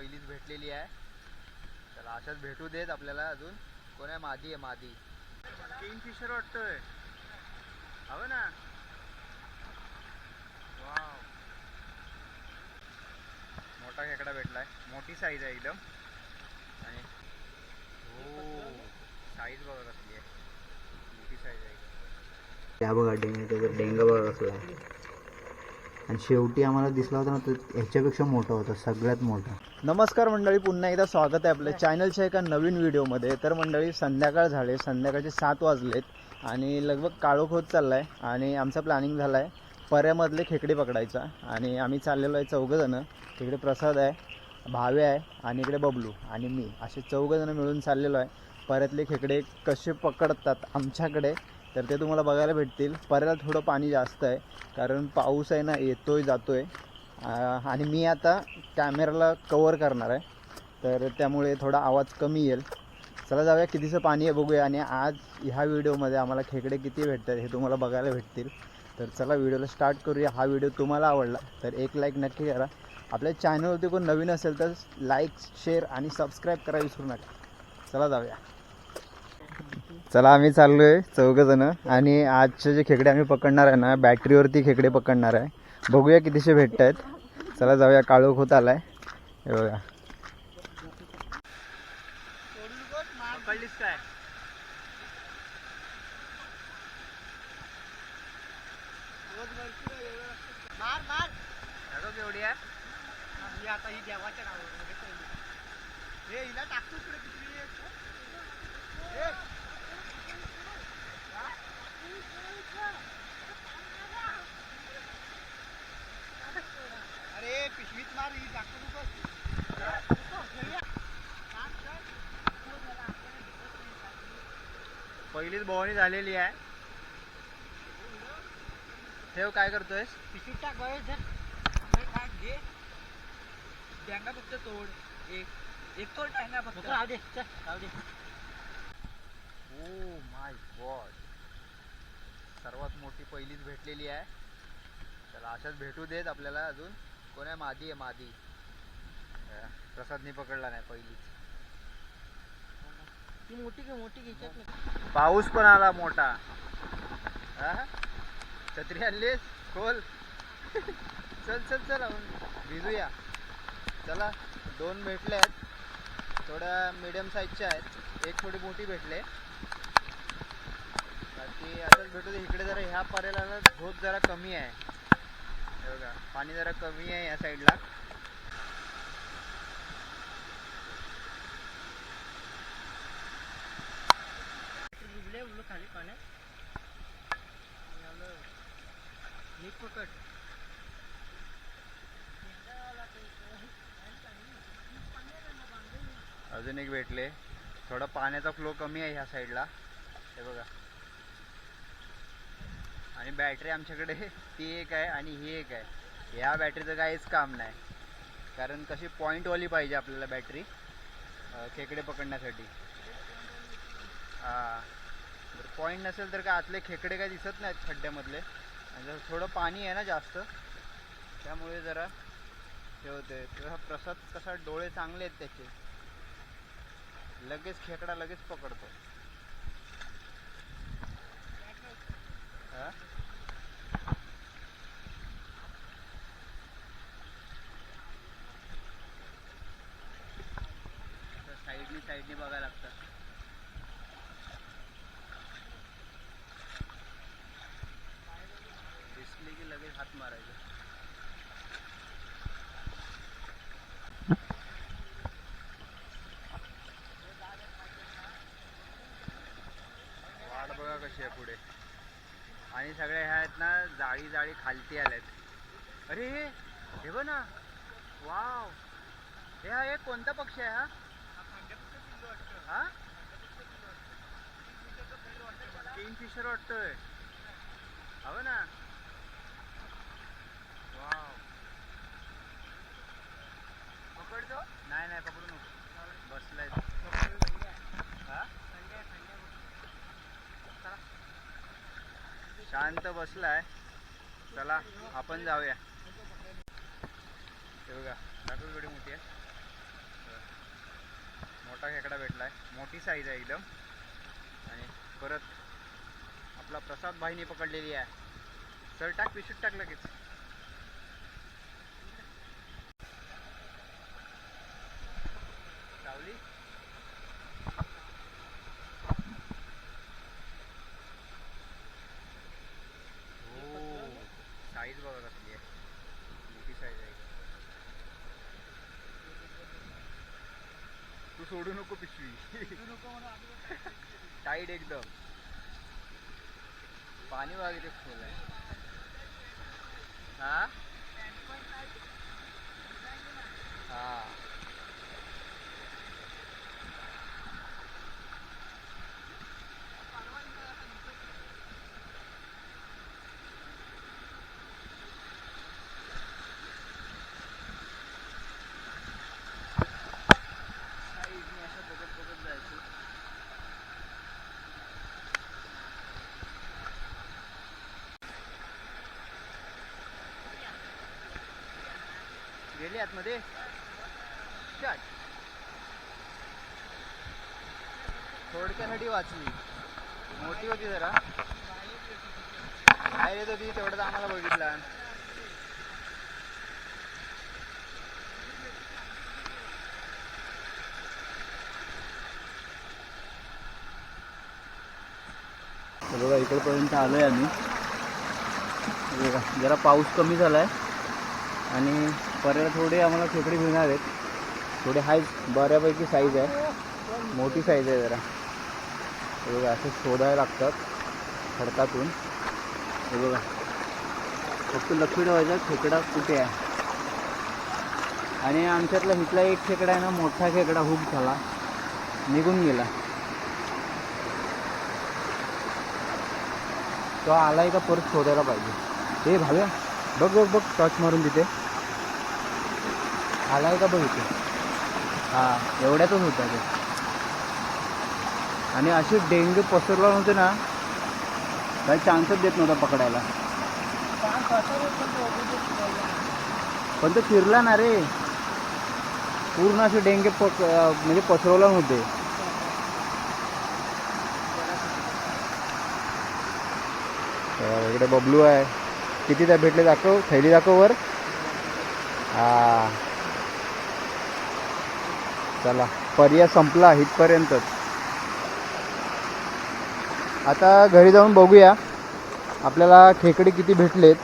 पहिलीच भेटलेली आहे. चला अशाच भेटू देत आपल्याला अजून. कोण आहे? मादी आहे मादी. किंग फिशर वाटतोय. हवं ना? वाव. मोठा खेकडा भेटलाय. मोठी साईज आहे एकदम. आणि हो साईज बघा कसली आहे मोठी साईज आहे. त्या बघा डेंगा बघा कसला आहे. आणि शेवटी आम्हाला दिसला होता ना तो ह्याच्यापेक्षा मोठा होता सगळ्यात मोठा. नमस्कार मंडळी पुन्हा एकदा स्वागत आहे आपल्या चॅनलच्या एका नवीन व्हिडिओमध्ये. तर मंडळी संध्याकाळ झाले संध्याकाळचे सात वाजलेत आणि लगभग काळोख होत चालला आहे आणि आमचा प्लॅनिंग झाला आहे पर्यामधले खेकडे पकडायचा. आणि आम्ही चाललेलो आहे चौघंजणं. तिकडे प्रसाद आहे भावे आहे आणि इकडे बबलू आणि मी. असे चौघंजणं मिळून चाललेलो आहे. पर्यातले खेकडे कसे पकडतात आमच्याकडे तर ते तुम्हाला बघायला भेटतील. पर्याला थोडं पाणी जास्त आहे कारण पाऊस आहे ना येतोय जातोय. आहे आणि मी आता कॅमेराला कवर करणार आहे. तर त्यामुळे थोडा आवाज कमी येईल. चला जाऊया कितीचं पाणी आहे बघूया. आणि आज ह्या व्हिडिओमध्ये आम्हाला खेकडे किती भेटतात हे तुम्हाला बघायला भेटतील. तर चला व्हिडिओला स्टार्ट करूया. हा व्हिडिओ तुम्हाला आवडला तर एक लाईक नक्की करा. आपल्या चॅनलवरती कोण नवीन असेल तर लाईक शेअर आणि सबस्क्राईब करायला विसरू नका. चला जाऊया. चला आम्ही चाललो आहे चौघंजणं. आणि आजचे जे खेकडे आम्ही पकडणार आहे ना बॅटरीवरती खेकडे पकडणार आहे. बघूया कितीशे भेटत आहेत चला जाऊया. काळोख होत आलाय. हे बघा. पकडलीस देवाच्या नावावर हे हिला टाकतो इकडे पिशवी एक. ए. अरे पिशवीत मार ही नको पहिलीच भवानी झालेली आहे. ठेव काय करतोय पिशवीत टाक टाक, घे. टँगा फक्त तोड. एक. एक तोड टँगा फक्त. राहू दे. चल राहू दे. ओ माय गॉड सर्वात मोठी पहिलीच भेटलेली आहे. चला अशाच भेटू देत आपल्याला अजून. कोण आहे? मादी आहे मादी. प्रसादनी पकडला नाही पहिलीच. ती मोठी घे मोठी घे याच्यात नको. पाऊस पण आला मोठा? छत्री आणलीस? खोल. चल चल चल आपण भिजूया. चला दोन भेटले आहेत थोड्या मिडियम साईजच्या आहेत. एक थोडी मोठी भेटले. बाकी असंच भेटू दे इकडे जरा ह्या पर्याला ना झोप जरा कमी आहे. हे बघा पाणी जरा कमी आहे या साईडला. खाली पाण्यात. नीट पकड. अजून एक भेटले. थोडा पाण्याचा फ्लो कमी आहे ह्या साईडला. हे बघा. आणि बॅटरी आमच्याकडे ती एक आहे आणि ही एक आहे. ह्या बॅटरीचं काहीच काम नाही. कारण कशी पॉईंटवाली पाहिजे आपल्याला बॅटरी खेकडे पकडण्यासाठी. हां. जर पॉईंट नसेल तर काय आतले खेकडे काय दिसत नाहीत खड्ड्यामधले. आणि जर थोडं पाणी आहे ना जास्त त्यामुळे जरा हे होते हा प्रसाद कसा डोळे चांगले आहेत त्याचे. लगेच खेकडा लगेच पकडतो. हां? तर साईडने बघायला लागतं दिसले की लगेच हात मारायचं. वाट बघा कशी आहे पुढे. आणि सगळ्या ह्या आहेत ना जाळी जाळी खालती आल्यात. अरे हे हे बघ ना. वाव. हे हा एक कोणता पक्षी आहे हा? हा फिशर वाटतोय. हवं ना? वाव पकडतो? नाही नाही पकडू नको. बसलाय. हा? शांत बसलाय. चला आपण जाऊया. हे बघा दाखव मोठी आहे. मोठा खेकडा आहे मोठी साईज आहे एकदम. आणि परत आपला प्रसाद भाईने पकडलेली आहे. सर टाक पिशूट टाक लगेच सावली हो साईज बघा कसली आहे मोठी साईज आहे तू सोडू नको पिशवी. टाईट एकदम. पाणी बघा खोल आहे. हा? हा साईडने असं बघत बघत जायचं गेली आतमध्ये. शट थोडक्यासाठी वाचली. मोठी होती जरा. बाहेर येत होती तेवढंच आम्हाला बघितलं. बघा इकडपर्यंत आलो आहे आम्ही. बघा जरा पाऊस कमी झाला आहे आणि पर्याला थोडे आम्हाला खेकडे मिळणार आहेत. थोडे हाय बऱ्यापैकी साईज आहे. मोठी साईज आहे जरा. हे बघा असे शोधायला लागतात खडकातून. हे बघा. फक्त लक्ष ठेवायचं खेकडा कुठे आहे? आणि आमच्यातला हिथला एक खेकडा आहे ना मोठा खेकडा हुक झाला. निघून गेला. तो आलाय का परत शोधायला पाहिजे. ते भाव्या बघ बघ बघ टॉच मारून तिथे. आलाय का बघ इथे? हा एवढ्यातच होता ते. आणि असे डेंग्यू पसरला नव्हते ना काही चान्सच देत नव्हता पकडायला. पण तो फिरला ना रे. पूर्ण असे डेंग्यू पक म्हणजे पसरवला नव्हते. इकडे बबलू आहे. किती त्या भेटले दाखव थैली दाखव वर. हा. चला पर्याय संपला इथपर्यंतच आता घरी जाऊन बघूया आपल्याला खेकडे किती भेटलेत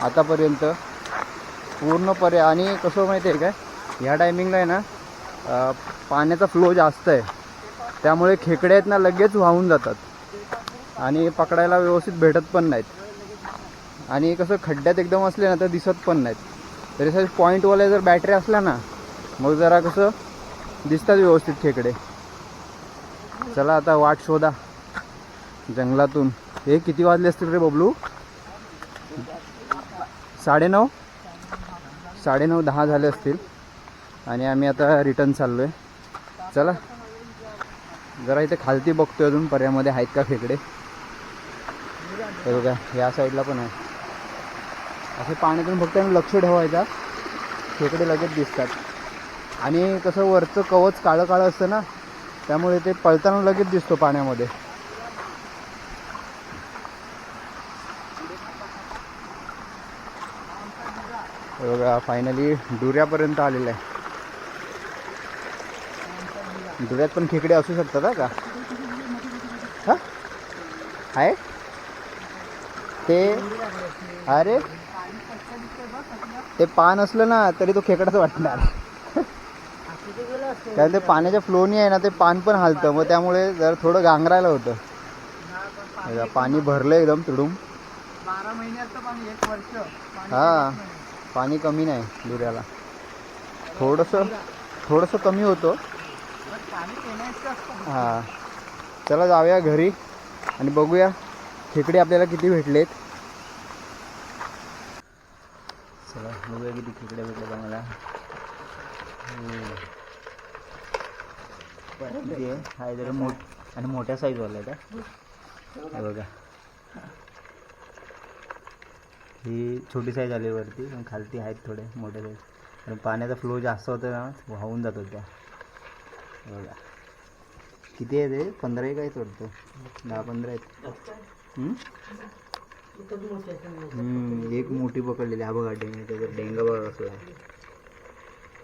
आतापर्यंत. पूर्ण पर्याय आणि कसं माहिती आहे काय ह्या टायमिंगला आहे ना पाण्याचा फ्लो जास्त आहे. त्यामुळे खेकडे आहेत ना लगेच वाहून जातात. आणि पकडायला व्यवस्थित भेटत पण नाहीत. आणि कसं खड्ड्यात एकदम असले ना तर दिसत पण नाहीत. तरी सर पॉईंटवाल्या जर बॅटरी असल्या ना मग जरा कसं दिसतात व्यवस्थित खेकडे. चला आता वाट शोधा. जंगलातून. हे किती वाजले असतील रे बबलू? साडेनऊ? साडेनऊ दहा झाले असतील. आणि आम्ही आता रिटर्न चाललो आहे चला. जरा इथे खालती बघतोय अजून पर्यामध्ये आहेत का खेकडे? बघा या साईडला पण आहे. असे पाण्यातून फक्त लक्ष ठेवायचा. खेकडे लगेच दिसतात. आणि कसं वरचं कवच काळं काळं असतं ना त्यामुळे ते पळताना लगेच दिसतो पाण्यामध्ये. बघा फायनली डुऱ्यापर्यंत आलेलं आहे. डुऱ्यात पण खेकडे असू शकतात का? हा? आहे? ते अरे? ते पान असलं ना तरी तो खेकडाच वाटणार. कारण ते पाण्याच्या फ्लोनी आहे ना ते पान पण हालतं. मग त्यामुळे जरा थोडं गांगरायला होतं. पाणी भरलं एकदम तिडून. बारा महिन्याचं पाणी एक वर्ष. हा. पाणी कमी नाही दुऱ्याला थोडंसं थोडंसं कमी होतं. हा. चला जाऊया घरी आणि बघूया खेकडे आपल्याला किती भेटलेत. चला बघूया किती खेकडे आम्हाला. हम्म. किती आहे हा जरा मोठ आणि मोठ्या साईजवाला आहे का? बघा. ही छोटी साईज आली वरती पण खालती आहेत थोडे मोठे साईज कारण पाण्याचा फ्लो जास्त होतो ना वाहून जातो त्या बघा. किती आहे ते पंधरा एक आहेत वाटतं. दहा पंधरा आहेत. एक मोठी पकडलेली हा बघा डेंगा त्याचा डेंगा बघा कसला आहे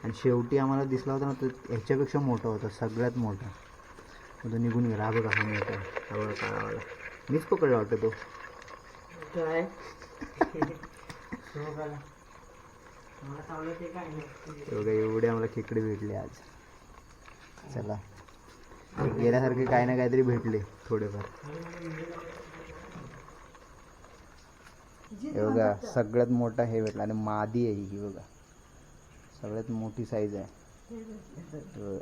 आणि शेवटी आम्हाला दिसला होता ना तो ह्याच्यापेक्षा मोठा होता सगळ्यात मोठा. मग तो निघून गेला. हा बघा हा मोठा. हा बघा काळावाला मीच पकडला वाटतं तो. बघा एवढे आम्हाला खेकडे भेटले आज. चला. गेल्यासारखे काही ना काहीतरी भेटले थोडेफार. बघा सगळ्यात मोठा हे भेटला. आणि मादी आहे ही बघा. सगळ्यात मोठी साईज आहे हे.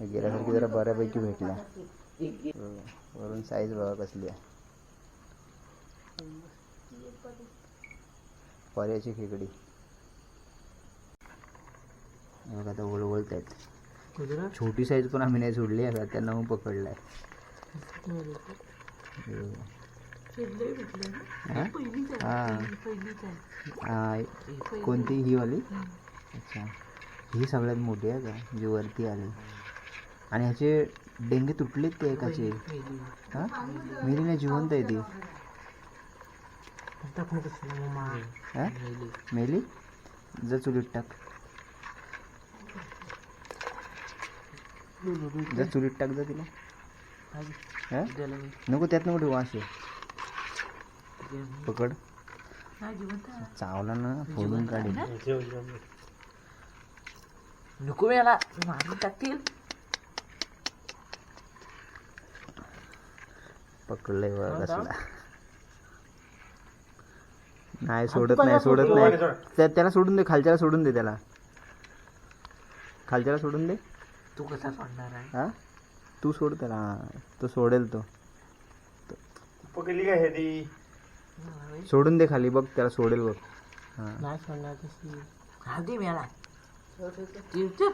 हे गेल्यासारखी जरा बऱ्यापैकी भेटला. वरून साईज बघा कसली आहे पर्याची खेकडी हे बघा आता वळवळत आहेत छोटी साईज पण आम्ही नाही सोडली आता त्यांना मग पकडलाय हे. हा? हा. हा, कोणती ही वाली अच्छा. ही सगळ्यात मोठी आहे का? जी वरती आली. आणि ह्याचे डेंगे तुटलेत ते एकाचे? हा? मेली नाही जिवंत आहे ती. हा? मेली? जा चुलीत टाक. जा चुलीत टाक जा तिला. हा? नको त्यात नको ठेवू असे पकड. चावला ना फोडून काढेल नको याला मारून टाकतील पकडलंय बघा कसला नाही सोडत नाही सोडत नाही त्या- त्याला सोडून दे खालच्याला सोडून दे त्याला खालच्याला सोडून दे तू कसा सोडणार आहे हा तू सोड त्याला हा, तो सोडेल तो पकडली काय ती सोडून दे खाली बघ त्याला सोडेल बघ हा नाही सोडणार तशी राहू दे मला Girdi.